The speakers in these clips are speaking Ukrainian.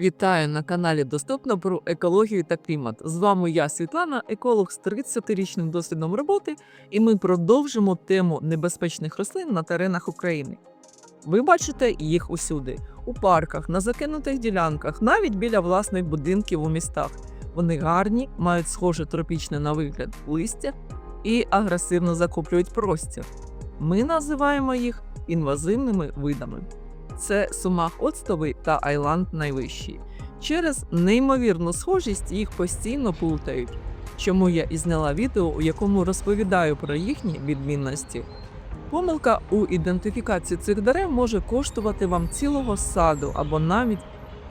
Вітаю на каналі Доступно про екологію та клімат. З вами я, Світлана, еколог з 30-річним досвідом роботи, і ми продовжимо тему небезпечних рослин на теренах України. Ви бачите їх усюди: у парках, на закинутих ділянках, навіть біля власних будинків у містах. Вони гарні, мають схоже тропічне на вигляд листя і агресивно захоплюють простір. Ми називаємо їх інвазивними видами це Сумах Оцтовий та Айланд найвищий. Через неймовірну схожість їх постійно плутають. Чому я і зняла відео, у якому розповідаю про їхні відмінності. Помилка у ідентифікації цих дерев може коштувати вам цілого саду або навіть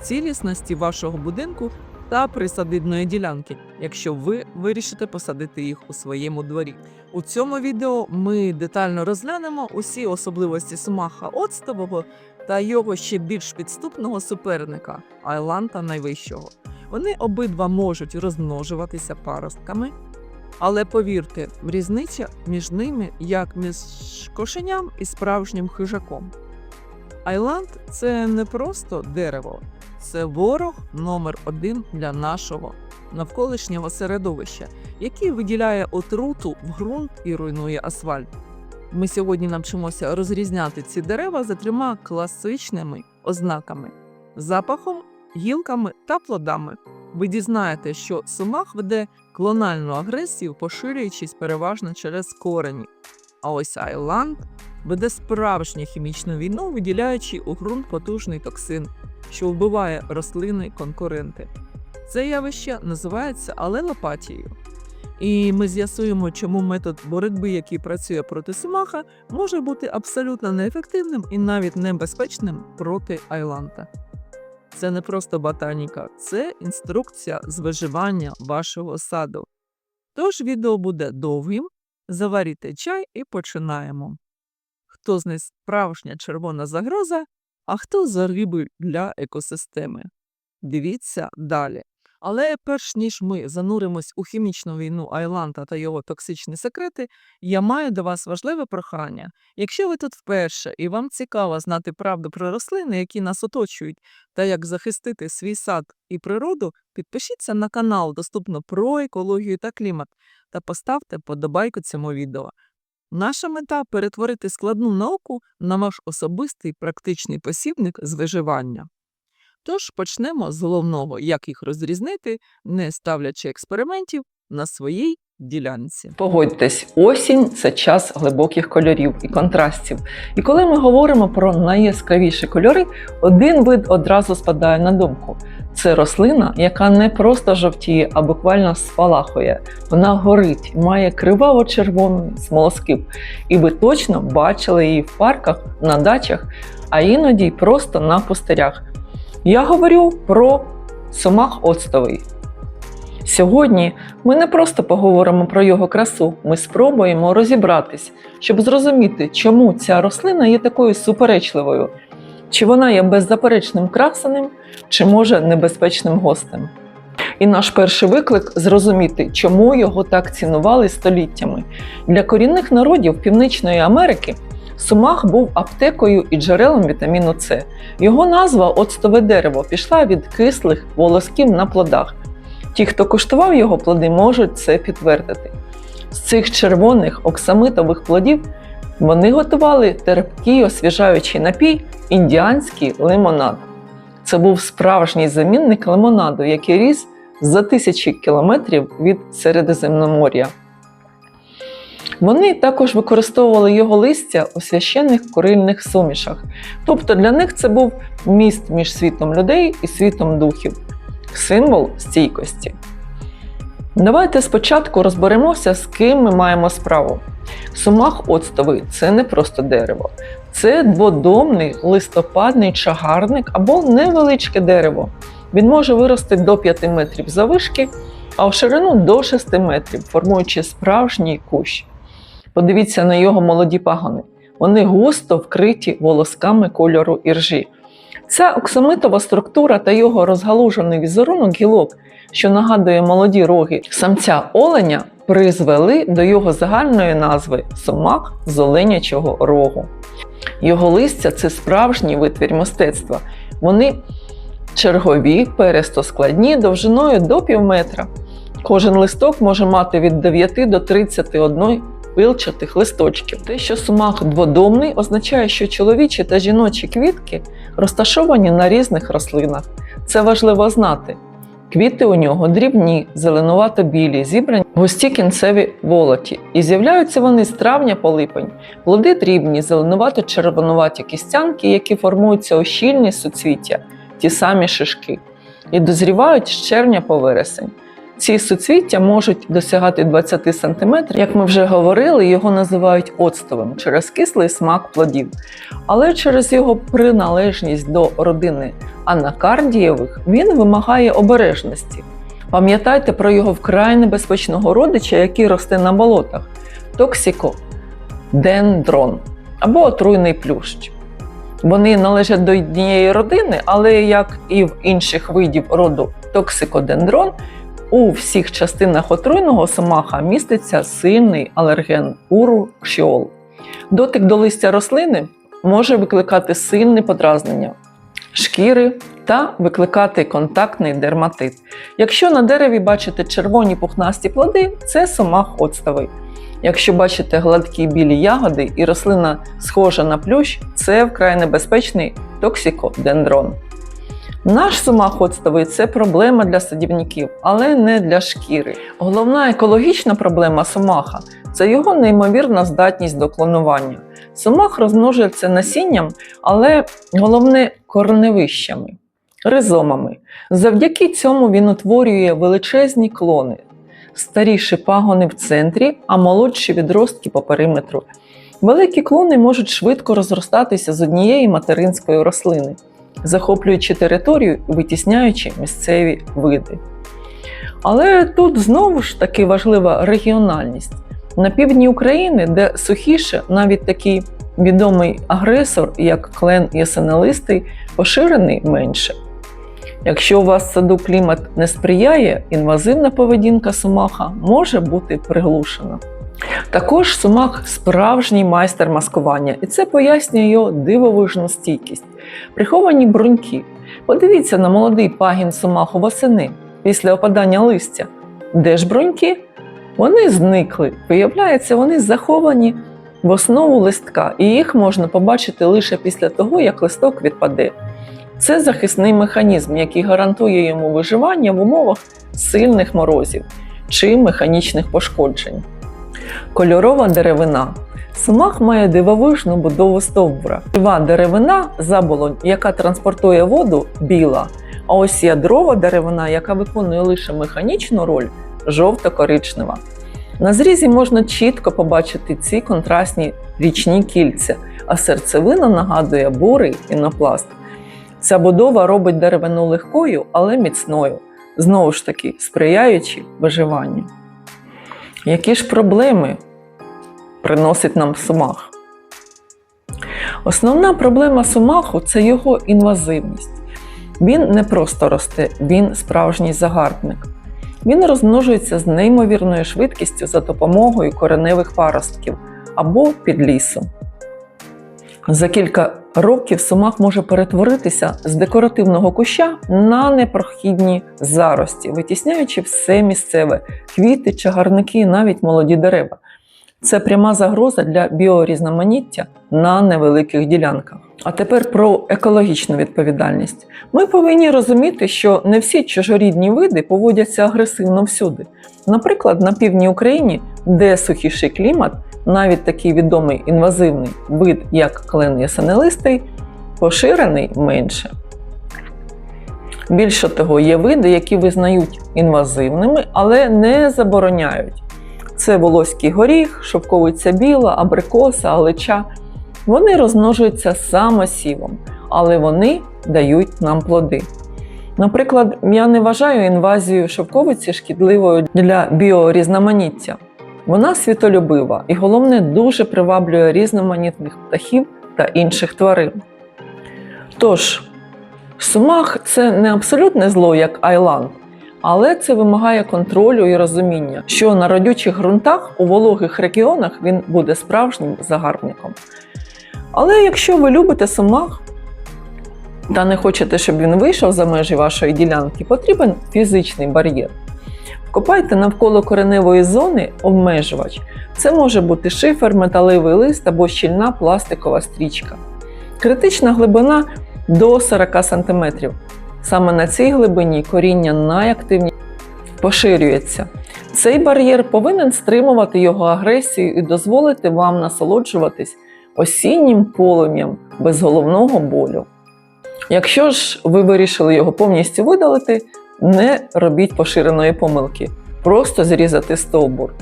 цілісності вашого будинку та присадибної ділянки, якщо ви вирішите посадити їх у своєму дворі. У цьому відео ми детально розглянемо усі особливості сумаха оцтового та його ще більш підступного суперника Айланта найвищого. Вони обидва можуть розмножуватися паростками, але повірте, різниця між ними як між кошеням і справжнім хижаком. Айланд це не просто дерево, це ворог номер один для нашого навколишнього середовища, який виділяє отруту в ґрунт і руйнує асфальт. Ми сьогодні навчимося розрізняти ці дерева за трьома класичними ознаками: запахом, гілками та плодами. Ви дізнаєте, що сумах веде клональну агресію, поширюючись переважно через корені. А ось Айланд веде справжню хімічну війну, виділяючи у ґрунт потужний токсин, що вбиває рослини конкуренти. Це явище називається алелопатією. І ми з'ясуємо, чому метод боротьби, який працює проти Сумаха, може бути абсолютно неефективним і навіть небезпечним проти Айланта. Це не просто ботаніка, це інструкція з виживання вашого саду. Тож відео буде довгим. Заваріте чай і починаємо. Хто з них справжня червона загроза, а хто загибель для екосистеми. Дивіться далі. Але перш ніж ми зануримось у хімічну війну Айланта та його токсичні секрети, я маю до вас важливе прохання. Якщо ви тут вперше і вам цікаво знати правду про рослини, які нас оточують, та як захистити свій сад і природу, підпишіться на канал доступно про екологію та клімат та поставте подобайку цьому відео. Наша мета перетворити складну науку на ваш особистий практичний посібник з виживання. Тож почнемо з головного, як їх розрізнити, не ставлячи експериментів на своїй ділянці. Погодьтесь, осінь це час глибоких кольорів і контрастів. І коли ми говоримо про найяскравіші кольори, один вид одразу спадає на думку. Це рослина, яка не просто жовтіє, а буквально спалахує. Вона горить, має криваво-червоний смолоскип. І ви точно бачили її в парках, на дачах, а іноді просто на пустирях. Я говорю про сумах оцтовий. Сьогодні ми не просто поговоримо про його красу, ми спробуємо розібратись, щоб зрозуміти, чому ця рослина є такою суперечливою, чи вона є беззаперечним красеним, чи може небезпечним гостем. І наш перший виклик зрозуміти, чому його так цінували століттями. Для корінних народів Північної Америки сумах був аптекою і джерелом вітаміну С. Його назва оцтове дерево пішла від кислих волосків на плодах. Ті, хто куштував його плоди, можуть це підтвердити. З цих червоних оксамитових плодів вони готували терпкий освіжаючий напій індіанський лимонад. Це був справжній замінник лимонаду, який ріс за тисячі кілометрів від Середземномор'я. Вони також використовували його листя у священних курильних сумішах. Тобто для них це був міст між світом людей і світом духів, символ стійкості. Давайте спочатку розберемося, з ким ми маємо справу. Сумах оцтовий це не просто дерево, це дводомний листопадний чагарник або невеличке дерево. Він може вирости до 5 метрів завишки, а в ширину до 6 метрів, формуючи справжній кущ. Подивіться на його молоді пагони. Вони густо вкриті волосками кольору іржі. Ця оксамитова структура та його розгалужений візерунок гілок, що нагадує молоді роги самця оленя, призвели до його загальної назви сумак з оленячого рогу. Його листя це справжній витвір мистецтва. Вони Чергові перестоскладні довжиною до півметра. Кожен листок може мати від 9 до 31 пилчатих листочків. Те, що сумах дводомний, означає, що чоловічі та жіночі квітки розташовані на різних рослинах. Це важливо знати. Квіти у нього дрібні, зеленувато-білі, зібрані в густі кінцеві волоті. І з'являються вони з травня по липень. Плоди дрібні, зеленувато-червонуваті кістянки, які формуються у щільні суцвіття, ті самі шишки, і дозрівають з червня по вересень. Ці суцвіття можуть досягати 20 см. Як ми вже говорили, його називають оцтовим через кислий смак плодів, але через його приналежність до родини анакардієвих він вимагає обережності. Пам'ятайте про його вкрай небезпечного родича, який росте на болотах токсикодендрон або отруйний плющ. Вони належать до однієї родини, але як і в інших видів роду токсикодендрон, у всіх частинах отруйного сомаха міститься сильний алерген урушіол. Дотик до листя рослини може викликати сильне подразнення шкіри та викликати контактний дерматит. Якщо на дереві бачите червоні пухнасті плоди, це сомах оцтовий. Якщо бачите гладкі білі ягоди і рослина схожа на плющ, це вкрай небезпечний токсикодендрон. Наш сумах – це проблема для садівників, але не для шкіри. Головна екологічна проблема сумаха це його неймовірна здатність до клонування. Сумах розмножується насінням, але головне корневищами, ризомами. Завдяки цьому він утворює величезні клони, старіші пагони в центрі, а молодші відростки по периметру. Великі клони можуть швидко розростатися з однієї материнської рослини захоплюючи територію і витісняючи місцеві види. Але тут знову ж таки важлива регіональність. На півдні України, де сухіше, навіть такий відомий агресор, як клен ясенелистий, поширений менше. Якщо у вас саду клімат не сприяє, інвазивна поведінка сумаха може бути приглушена. Також сумах справжній майстер маскування, і це пояснює його дивовижну стійкість. Приховані бруньки. Подивіться на молодий пагін сумаху восени після опадання листя. Де ж бруньки? Вони зникли. Виявляється, вони заховані в основу листка, і їх можна побачити лише після того, як листок відпаде. Це захисний механізм, який гарантує йому виживання в умовах сильних морозів чи механічних пошкоджень. Кольорова деревина. Сумах має дивовижну будову стовбура. Жива деревина заболонь, яка транспортує воду, біла. А ось ядрова деревина, яка виконує лише механічну роль, жовто-коричнева. На зрізі можна чітко побачити ці контрастні річні кільця, а серцевина нагадує бурий пінопласт. Ця будова робить деревину легкою, але міцною, знову ж таки сприяючи виживанню. Які ж проблеми приносить нам сумах? Основна проблема сумаху це його інвазивність. Він не просто росте, він справжній загарбник. Він розмножується з неймовірною швидкістю за допомогою кореневих паростків або під лісом. За кілька років сумах може перетворитися з декоративного куща на непрохідні зарості, витісняючи все місцеве квіти, чагарники навіть молоді дерева. Це пряма загроза для біорізноманіття на невеликих ділянках. А тепер про екологічну відповідальність. Ми повинні розуміти, що не всі чужорідні види поводяться агресивно всюди. Наприклад, на півдні України, де сухіший клімат, навіть такий відомий інвазивний вид, як клен ясенелистий, поширений менше. Більше того, є види, які визнають інвазивними, але не забороняють. Це волоський горіх, шовковиця біла, абрикоса, алеча. Вони розмножуються самосівом, але вони дають нам плоди. Наприклад, я не вважаю інвазію шовковиці шкідливою для біорізноманіття. Вона світолюбива і, головне, дуже приваблює різноманітних птахів та інших тварин. Тож, сумах це не абсолютне зло, як айланд, але це вимагає контролю і розуміння, що на родючих ґрунтах у вологих регіонах він буде справжнім загарбником. Але якщо ви любите сумах, та не хочете, щоб він вийшов за межі вашої ділянки, потрібен фізичний бар'єр. Вкопайте навколо кореневої зони обмежувач. Це може бути шифер, металевий лист або щільна пластикова стрічка. Критична глибина до 40 см. Саме на цій глибині коріння найактивніше поширюється. Цей бар'єр повинен стримувати його агресію і дозволити вам насолоджуватись осіннім полум'ям без головного болю. Якщо ж ви вирішили його повністю видалити, не робіть поширеної помилки, просто зрізати стовбур.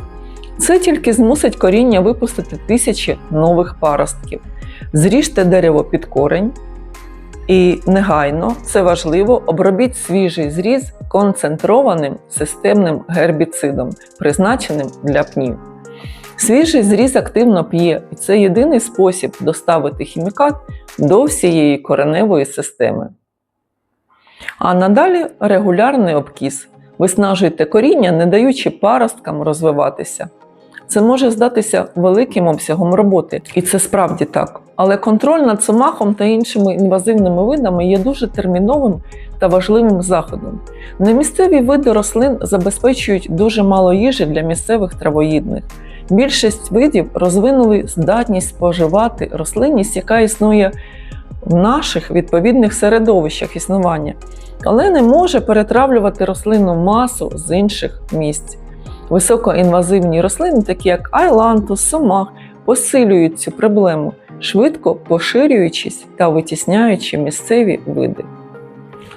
Це тільки змусить коріння випустити тисячі нових паростків. Зріжте дерево під корень і негайно, це важливо, обробіть свіжий зріз концентрованим системним гербіцидом, призначеним для пнів. Свіжий зріз активно п'є, і це єдиний спосіб доставити хімікат до всієї кореневої системи. А надалі регулярний обкіс. Виснажуйте коріння, не даючи паросткам розвиватися. Це може здатися великим обсягом роботи, і це справді так. Але контроль над сомахом та іншими інвазивними видами є дуже терміновим та важливим заходом. Немісцеві види рослин забезпечують дуже мало їжі для місцевих травоїдних. Більшість видів розвинули здатність споживати рослинність, яка існує в наших відповідних середовищах існування, але не може перетравлювати рослинну масу з інших місць. Високоінвазивні рослини, такі як айлантус, сомах, посилюють цю проблему, швидко поширюючись та витісняючи місцеві види.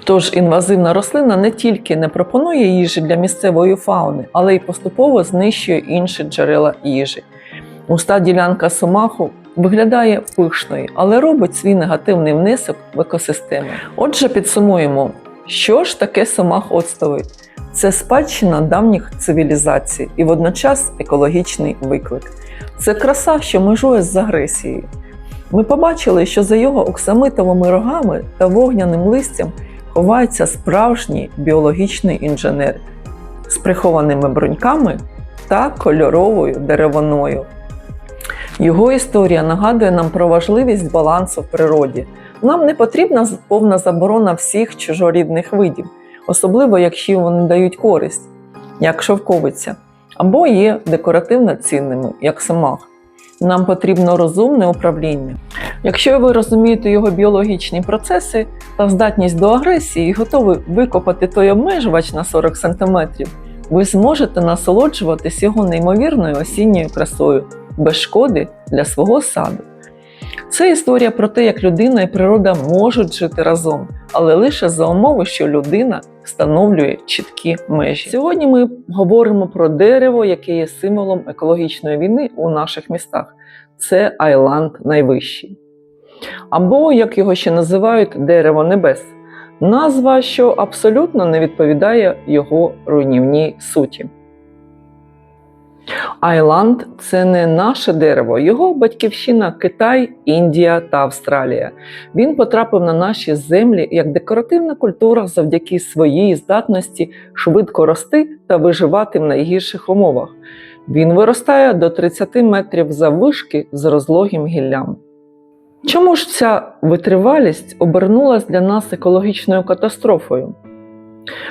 Тож інвазивна рослина не тільки не пропонує їжі для місцевої фауни, але й поступово знищує інші джерела їжі. Густа ділянка сомаху виглядає пишною, але робить свій негативний внесок в екосистему. Отже, підсумуємо, що ж таке сомах оцтовий? Це спадщина давніх цивілізацій і водночас екологічний виклик. Це краса, що межує з агресією. Ми побачили, що за його оксамитовими рогами та вогняним листям ховається справжній біологічний інженер з прихованими бруньками та кольоровою деревиною. Його історія нагадує нам про важливість балансу в природі. Нам не потрібна повна заборона всіх чужорідних видів, особливо якщо вони дають користь, як шовковиця, або є декоративно цінними, як самах. Нам потрібно розумне управління. Якщо ви розумієте його біологічні процеси та здатність до агресії і готові викопати той обмежувач на 40 см, ви зможете насолоджуватись його неймовірною осінньою красою без шкоди для свого саду. Це історія про те, як людина і природа можуть жити разом, але лише за умови, що людина встановлює чіткі межі. Сьогодні ми говоримо про дерево, яке є символом екологічної війни у наших містах. Це Айланд найвищий. Або, як його ще називають, дерево небес. Назва, що абсолютно не відповідає його руйнівній суті. Айланд це не наше дерево, його батьківщина Китай, Індія та Австралія. Він потрапив на наші землі як декоративна культура завдяки своїй здатності швидко рости та виживати в найгірших умовах. Він виростає до 30 метрів заввишки з розлогим гіллям. Чому ж ця витривалість обернулась для нас екологічною катастрофою?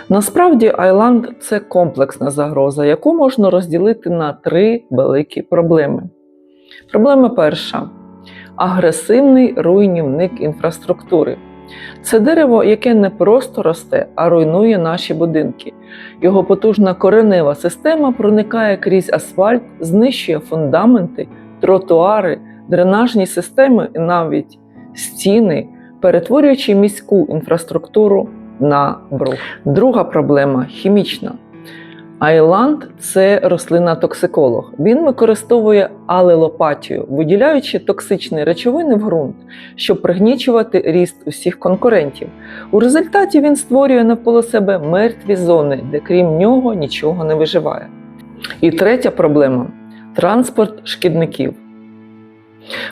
Насправді, Айланд це комплексна загроза, яку можна розділити на три великі проблеми. Проблема перша агресивний руйнівник інфраструктури. Це дерево, яке не просто росте, а руйнує наші будинки. Його потужна коренева система проникає крізь асфальт, знищує фундаменти, тротуари, дренажні системи і навіть стіни, перетворюючи міську інфраструктуру на брух. Друга проблема хімічна. Айланд це рослина-токсиколог. Він використовує алелопатію, виділяючи токсичні речовини в ґрунт, щоб пригнічувати ріст усіх конкурентів. У результаті він створює навколо себе мертві зони, де крім нього нічого не виживає. І третя проблема транспорт шкідників.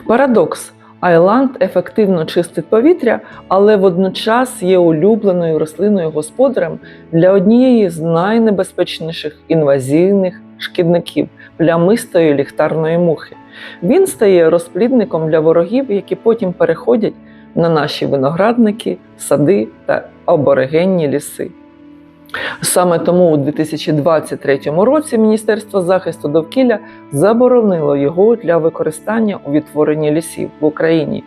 Парадокс. Айланд ефективно чистить повітря, але водночас є улюбленою рослиною господарем для однієї з найнебезпечніших інвазивних шкідників плямистої ліхтарної мухи. Він стає розплідником для ворогів, які потім переходять на наші виноградники, сади та аборигенні ліси. Саме тому у 2023 році Міністерство захисту довкілля заборонило його для використання у відтворенні лісів в Україні.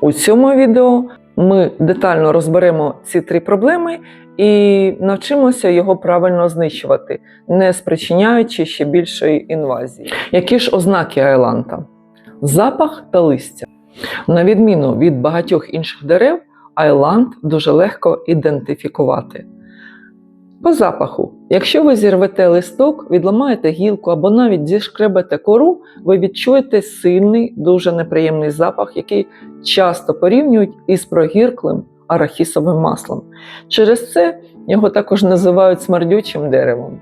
У цьому відео ми детально розберемо ці три проблеми і навчимося його правильно знищувати, не спричиняючи ще більшої інвазії. Які ж ознаки айланта? Запах та листя. На відміну від багатьох інших дерев, айланд дуже легко ідентифікувати. По запаху, якщо ви зірвете листок, відламаєте гілку або навіть зішкребете кору, ви відчуєте сильний, дуже неприємний запах, який часто порівнюють із прогірклим арахісовим маслом. Через це його також називають смердючим деревом.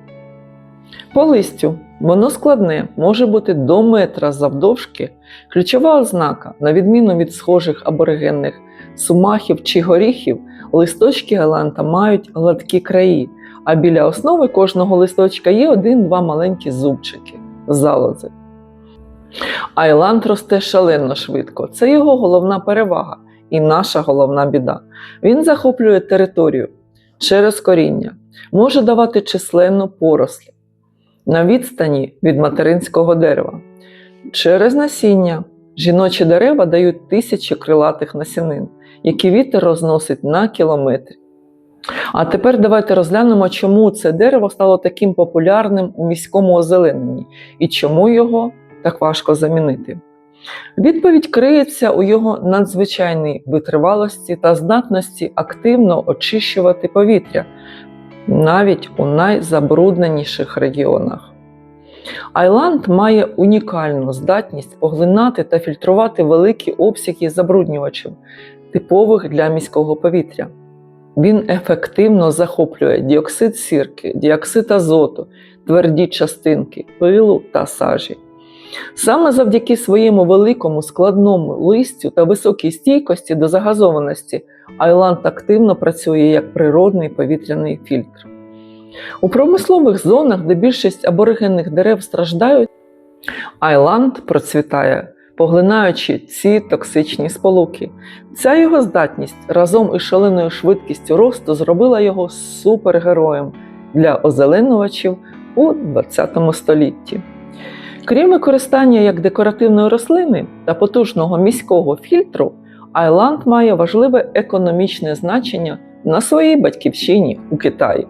По листю воно складне, може бути до метра завдовжки. Ключова ознака, на відміну від схожих аборигенних сумахів чи горіхів, листочки галанта мають гладкі краї, а біля основи кожного листочка є один-два маленькі зубчики залози. Айланд росте шалено швидко. Це його головна перевага і наша головна біда. Він захоплює територію через коріння, може давати численну порослі на відстані від материнського дерева. Через насіння жіночі дерева дають тисячі крилатих насінин, які вітер розносить на кілометри. А тепер давайте розглянемо, чому це дерево стало таким популярним у міському озелененні і чому його так важко замінити. Відповідь криється у його надзвичайній витривалості та здатності активно очищувати повітря навіть у найзабрудненіших регіонах. Айланд має унікальну здатність поглинати та фільтрувати великі обсяги забруднювачів, типових для міського повітря. Він ефективно захоплює діоксид сірки, діоксид азоту, тверді частинки, пилу та сажі. Саме завдяки своєму великому складному листю та високій стійкості до загазованості Айланд активно працює як природний повітряний фільтр. У промислових зонах, де більшість аборигенних дерев страждають, Айланд процвітає, поглинаючи ці токсичні сполуки. Ця його здатність разом із шаленою швидкістю росту зробила його супергероєм для озеленувачів у ХХ столітті. Крім використання як декоративної рослини та потужного міського фільтру, Айланд має важливе економічне значення на своїй батьківщині у Китаї,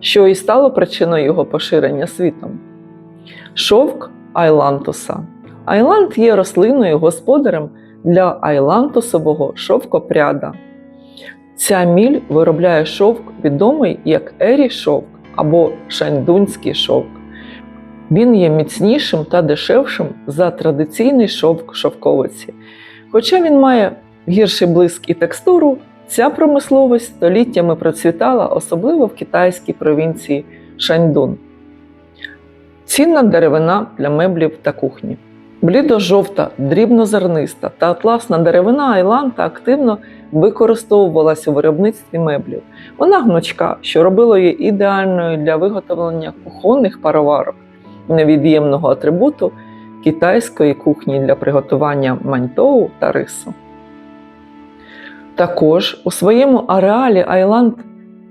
що і стало причиною його поширення світом. Шовк Айлантуса. Айланд є рослиною господарем для айлантусового шовкопряда. Ця міль виробляє шовк, відомий як ері шовк або шаньдунський шовк. Він є міцнішим та дешевшим за традиційний шовк шовковиці. Хоча він має гірший блиск і текстуру, ця промисловість століттями процвітала, особливо в китайській провінції Шаньдун. Цінна деревина для меблів та кухні. Блідо-жовта, дрібнозерниста та атласна деревина Айланта активно використовувалася у виробництві меблів. Вона гнучка, що робило її ідеальною для виготовлення кухонних пароварок, невід'ємного атрибуту китайської кухні для приготування маньтоу та рису. Також у своєму ареалі Айланд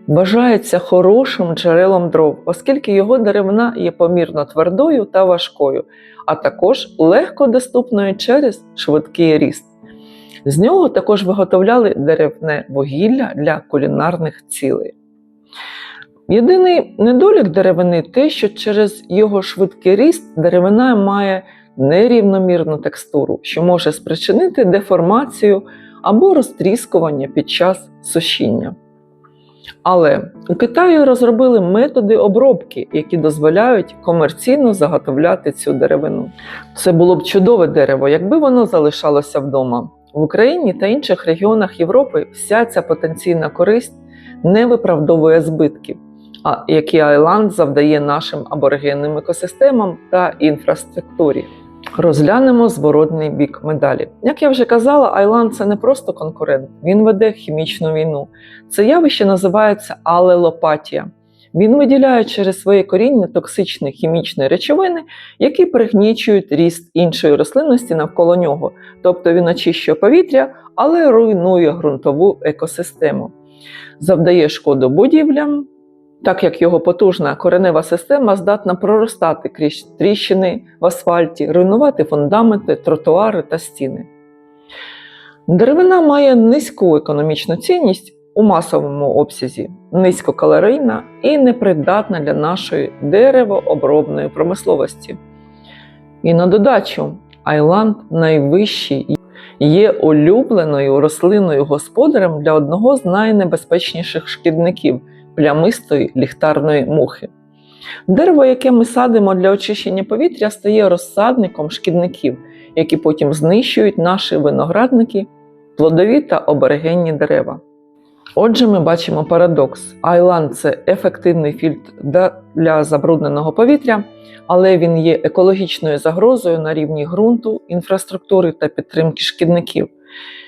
вважається хорошим джерелом дров, оскільки його деревина є помірно твердою та важкою, а також легко доступною через швидкий ріст. З нього також виготовляли деревне вугілля для кулінарних цілей. Єдиний недолік деревини те, що через його швидкий ріст деревина має нерівномірну текстуру, що може спричинити деформацію або розтріскування під час сушіння. Але у Китаї розробили методи обробки, які дозволяють комерційно заготовляти цю деревину. Це було б чудове дерево, якби воно залишалося вдома. В Україні та інших регіонах Європи вся ця потенційна користь не виправдовує збитків, які Айланд завдає нашим аборигенним екосистемам та інфраструктурі. Розглянемо зворотний бік медалі. Як я вже казала, Айланд це не просто конкурент, він веде хімічну війну. Це явище називається алелопатія. Він виділяє через своє коріння токсичні хімічні речовини, які пригнічують ріст іншої рослинності навколо нього, тобто він очищує повітря, але руйнує ґрунтову екосистему, завдає шкоду будівлям, так як його потужна коренева система здатна проростати крізь тріщини в асфальті, руйнувати фундаменти, тротуари та стіни. Деревина має низьку економічну цінність у масовому обсязі, низькокалорійна і непридатна для нашої деревообробної промисловості. І на додачу, Айланд найвищий є улюбленою рослиною господарем для одного з найнебезпечніших шкідників плямистої ліхтарної мухи. Дерево, яке ми садимо для очищення повітря, стає розсадником шкідників, які потім знищують наші виноградники, плодові та оберегенні дерева. Отже, ми бачимо парадокс. Айланд це ефективний фільтр для забрудненого повітря, але він є екологічною загрозою на рівні ґрунту, інфраструктури та підтримки шкідників.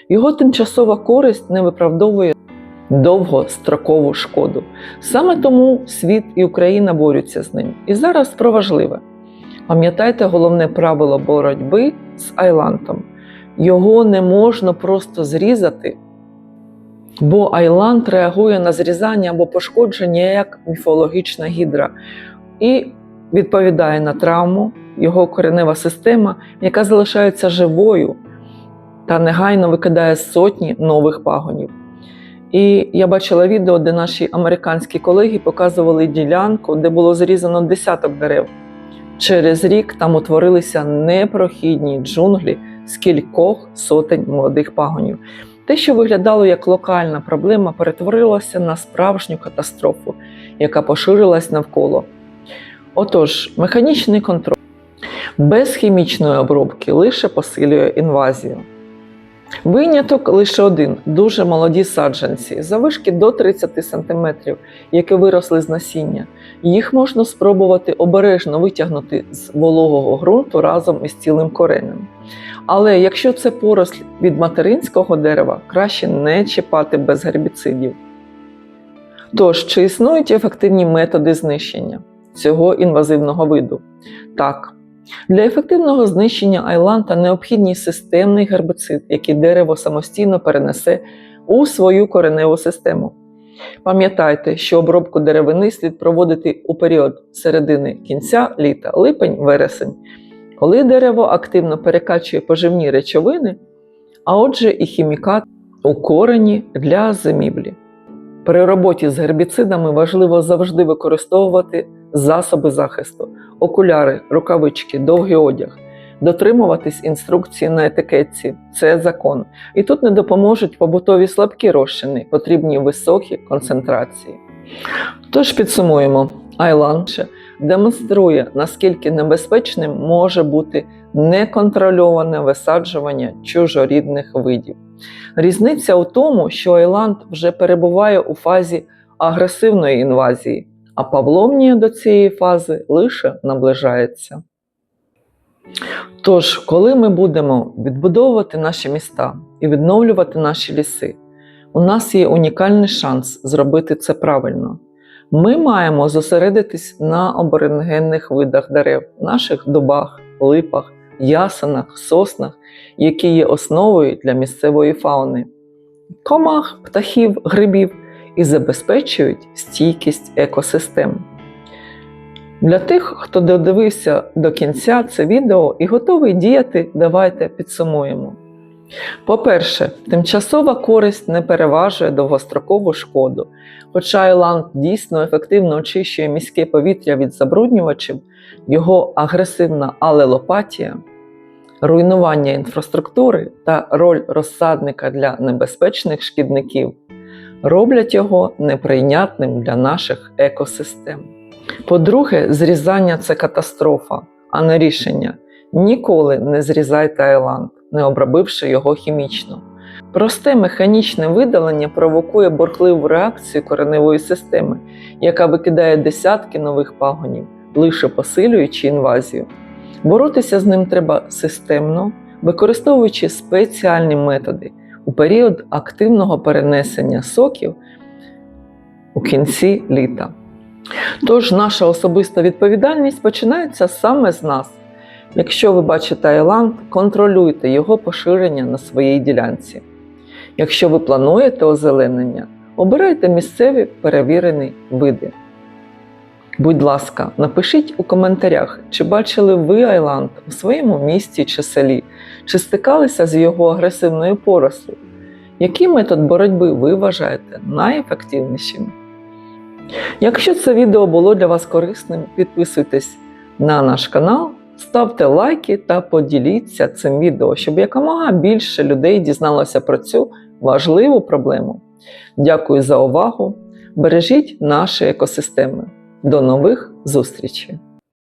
Його тимчасова користь не виправдовує довгострокову шкоду. Саме тому світ і Україна борються з ним. І зараз про важливе. Пам'ятайте головне правило боротьби з айлантом. Його не можна просто зрізати, бо айланд реагує на зрізання або пошкодження як міфологічна гідра і відповідає на травму, його коренева система, яка залишається живою та негайно викидає сотні нових пагонів. І я бачила відео, де наші американські колеги показували ділянку, де було зрізано десяток дерев. Через рік там утворилися непрохідні джунглі з кількох сотень молодих пагонів. Те, що виглядало як локальна проблема, перетворилося на справжню катастрофу, яка поширилась навколо. Отож, механічний контроль без хімічної обробки лише посилює інвазію. Виняток лише один дуже молоді саджанці, завишки до 30 см, які виросли з насіння. Їх можна спробувати обережно витягнути з вологого ґрунту разом із цілим коренем. Але якщо це поросль від материнського дерева, краще не чіпати без гербіцидів. Тож, чи існують ефективні методи знищення цього інвазивного виду? Так. Для ефективного знищення айланта необхідний системний гербицид, який дерево самостійно перенесе у свою кореневу систему. Пам'ятайте, що обробку деревини слід проводити у період середини кінця літа, липень-вересень, коли дерево активно перекачує поживні речовини, а отже, і хімікат у корені для зимівлі. При роботі з гербіцидами важливо завжди використовувати засоби захисту, окуляри, рукавички, довгий одяг, дотримуватись інструкції на етикетці це закон. І тут не допоможуть побутові слабкі розчини, потрібні високі концентрації. Тож підсумуємо, Айланд демонструє, наскільки небезпечним може бути неконтрольоване висаджування чужорідних видів. Різниця у тому, що Айланд вже перебуває у фазі агресивної інвазії, а Павловнія до цієї фази лише наближається. Тож, коли ми будемо відбудовувати наші міста і відновлювати наші ліси, у нас є унікальний шанс зробити це правильно. Ми маємо зосередитись на аборигенних видах дерев, наших дубах, липах, ясенах, соснах, які є основою для місцевої фауни, комах, птахів, грибів і забезпечують стійкість екосистем. Для тих, хто додивився до кінця це відео і готовий діяти, давайте підсумуємо. По-перше, тимчасова користь не переважує довгострокову шкоду. Хоча Айланд дійсно ефективно очищує міське повітря від забруднювачів, його агресивна алелопатія, руйнування інфраструктури та роль розсадника для небезпечних шкідників роблять його неприйнятним для наших екосистем. По-друге, зрізання це катастрофа, а не рішення. Ніколи не зрізайте Айланд, не обробивши його хімічно. Просте механічне видалення провокує бурхливу реакцію кореневої системи, яка викидає десятки нових пагонів, лише посилюючи інвазію. Боротися з ним треба системно, використовуючи спеціальні методи у період активного перенесення соків у кінці літа. Тож наша особиста відповідальність починається саме з нас. Якщо ви бачите Айланд, контролюйте його поширення на своїй ділянці. Якщо ви плануєте озеленення, обирайте місцеві перевірені види. Будь ласка, напишіть у коментарях, чи бачили ви Айланд у своєму місті чи селі, чи стикалися з його агресивною порослю. Який метод боротьби ви вважаєте найефективнішим? Якщо це відео було для вас корисним, підписуйтесь на наш канал, ставте лайки та поділіться цим відео, щоб якомога більше людей дізналося про цю важливу проблему. Дякую за увагу! Бережіть наші екосистеми. До нових зустрічей!